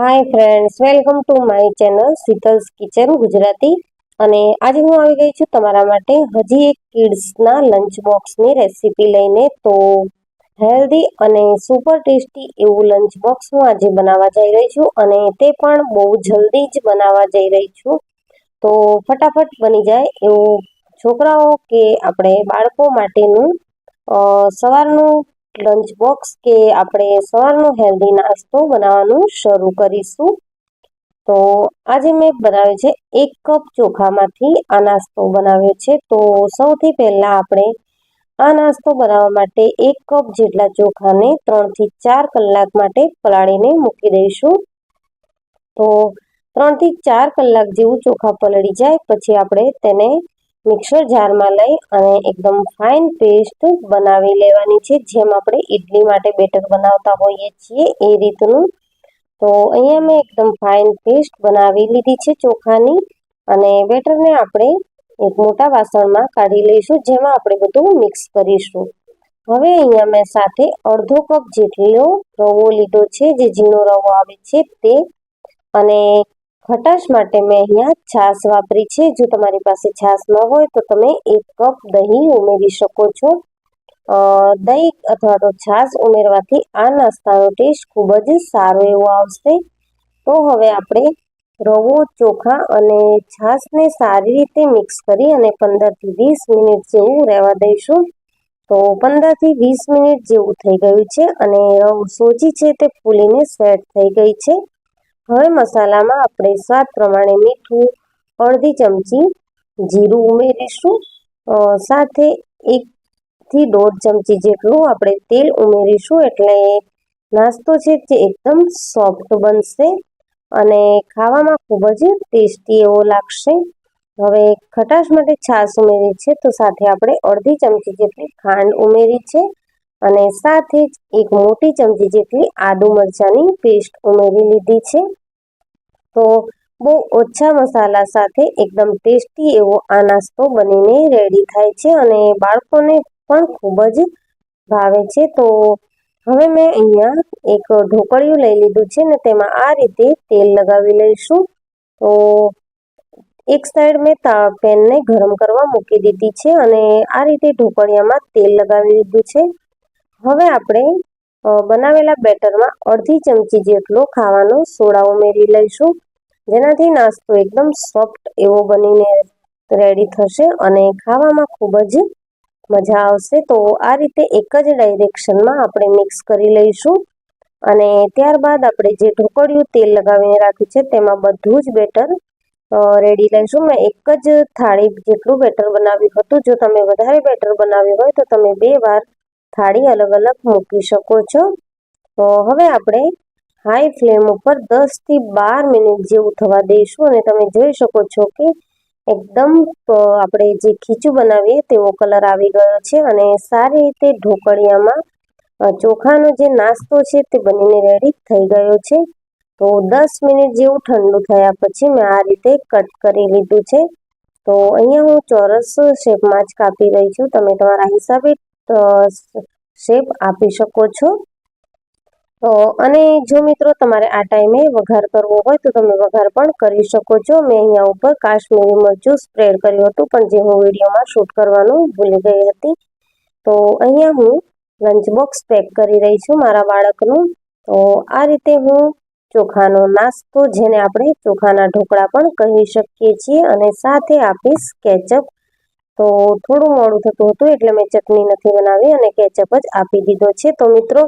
Hi friends welcome to my channel Sheetal's kitchen Gujarati અને આજે હું આવી ગઈ છું તમારા માટે હજી એક કિડ્સના લંચ બોક્સની રેસીપી લઈને. તો હેલ્ધી અને સુપર ટેસ્ટી એવું લંચ બોક્સ હું આજે બનાવવા જઈ રહી છું અને તે પણ બહુ જલ્દી જ બનાવવા જઈ રહી છું. તો ફટાફટ બની જાય એવું છોકરાઓ કે આપણે બાળકો માટેનું સવારનું લંચ બોક્સ કે આપણે સવારનો હેલ્ધી નાસ્તો બનાવવાનું શરૂ કરીશું. તો આજે મેં બનાવ્યો છે એક કપ ચોખામાંથી આ નાસ્તો બનાવ્યો છે. તો સૌથી પહેલાં આપણે આ નાસ્તો બનાવવા માટે એક કપ જેટલા ચોખાને ત્રણથી ચાર કલાક માટે પલાળીને મૂકી દઈશું. તો ત્રણથી ચાર કલાક જેવું ચોખા પલળી જાય, પછી આપણે તેને મિક્સર જારમાં લઈ અને એકદમ ફાઇન પેસ્ટ બનાવી લેવાની છે. જેમ આપણે ઇડલી માટે બેટર બનાવતા હોઈએ છીએ એ રીતનું. તો અહીંયા મેં એકદમ ફાઇન પેસ્ટ બનાવી લીધી છે ચોખાની અને બેટરને આપણે એક મોટા વાસણમાં કાઢી લઈશું, જેમાં આપણે બધું મિક્સ કરીશું. હવે અહીંયા મેં સાથે અડધો કપ જેટલો રવો લીધો છે, જે ઝીણો રવો આવે છે તે. અને ખટાશ માટે મેં અહીંયા છાશ વાપરી છે. જો તમારી પાસે છાશ ન હોય તો તમે એક કપ દહીં ઉમેરી શકો છો. દહીં અથવા તો છાશ ઉમેરવાથી આ નાસ્તાનો ટેસ્ટ ખૂબ જ સારો એવો આવશે. તો હવે આપણે રવો, ચોખા અને છાશને સારી રીતે મિક્સ કરી અને પંદરથી વીસ મિનિટ જેવું રહેવા દઈશું. તો પંદરથી વીસ મિનિટ જેવું થઈ ગયું છે અને સોજી છે તે ફૂલીને સેટ થઈ ગઈ છે. હવે મસાલામાં આપણે સ્વાદ પ્રમાણે મીઠું, અડધી ચમચી જીરું ઉમેરીશું. સાથે એકથી દોઢ ચમચી જેટલું આપણે તેલ ઉમેરીશું એટલે નાસ્તો છે તે એકદમ સોફ્ટ બનશે અને ખાવામાં ખૂબ જ ટેસ્ટી એવો લાગશે. હવે ખટાશ માટે છાશ ઉમેરી છે તો સાથે આપણે અડધી ચમચી જેટલી ખાંડ ઉમેરી છે અને સાથે જ એક મોટી ચમચી જેટલી આદુ મરચાંની પેસ્ટ ઉમેરી લીધી છે. તો બહુ ઓછા મસાલા સાથે એકદમ ટેસ્ટી એવો આ નાસ્તો બનીને રેડી થાય છે અને બાળકોને પણ ખૂબ જ ભાવે છે. તો હવે મેં અહીંયા એક ઢોકળિયું લઈ લીધું છે ને તેમાં આ રીતે તેલ લગાવી લઈશું. તો એક સાઈડ મેં તા, પેનને ગરમ કરવા મૂકી દીધી છે અને આ રીતે ઢોકળિયામાં તેલ લગાવી લીધું છે. હવે આપણે બનાવેલા બેટરમાં અડધી ચમચી જેટલો ખાવાનો સોડા ઉમેરી લઈશું. જેનાથી નાસ્તો એકદમ સોફ્ટ એવો બનીને રેડી થશે અને ખાવામાં ખૂબ જ મજા આવશે. તો આ રીતે એક જ ડાયરેક્શનમાં આપણે મિક્સ કરી લઈશું. અને ત્યારબાદ આપણે જે ઢોકળિયું તેલ લગાવીને રાખ્યું છે, તેમાં બધું જ બેટર રેડી લઈશું. મેં એક જ થાળી જેટલું બેટર બનાવ્યું હતું. જો તમે વધારે બેટર બનાવ્યું હોય તો તમે બે વાર થાળી અલગ અલગ મૂકી શકો છો. તો હવે આપણે હાઈ ફ્લેમ ઉપર દસથી બાર મિનિટ જેવું થવા દઈશું અને તમે જોઈ શકો છો કે એકદમ આપણે જે ખીચું બનાવીએ તેવો કલર આવી ગયો છે અને સારી રીતે ઢોકળિયામાં ચોખાનો જે નાસ્તો છે તે બનીને રેડી થઈ ગયો છે. તો દસ મિનિટ જેવું ઠંડુ થયા પછી મેં આ રીતે કટ કરી લીધું છે. તો અહીંયા હું ચોરસ શેપમાં જ કાપી રહી છું. તમે તમારા હિસાબે શેપ આપી શકો છો. તો અને જો મિત્રો તમારે આ ટાઈમે વઘાર કરવો હોય તો તમે વઘાર પણ કરી શકો છો. મેં અહીંયા ઉપર કાશ્મીરી મરચું સ્પ્રેડ કર્યું હતું, પણ જે હું વિડીયોમાં શૂટ કરવાનું ભૂલી ગઈ હતી. તો અહીંયા હું લંચ બોક્સ પેક કરી રહી છું મારા બાળકનું. તો આ રીતે હું ચોખાનો નાસ્તો, જેને આપણે ચોખાના ઢોકળા પણ કહી શકીએ છીએ, અને સાથે આપીશ કેચઅપ તો થોડું મોડું થતું હતું એટલે મેં ચટણી નથી બનાવી અને કેચઅપ જ આપી દીધો છે. તો મિત્રો,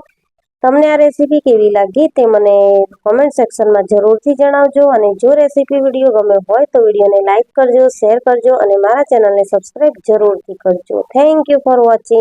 તમને આ રેસીપી કેવી લાગી તે મને કોમેન્ટ સેક્શનમાં જરૂરથી જણાવજો અને જો રેસીપી વીડિયો ગમે હોય તો વિડીયોને લાઇક કરજો શેર કરજો અને મારા ચેનલને સબસ્ક્રાઈબ જરૂરથી કરજો. Thank you for watching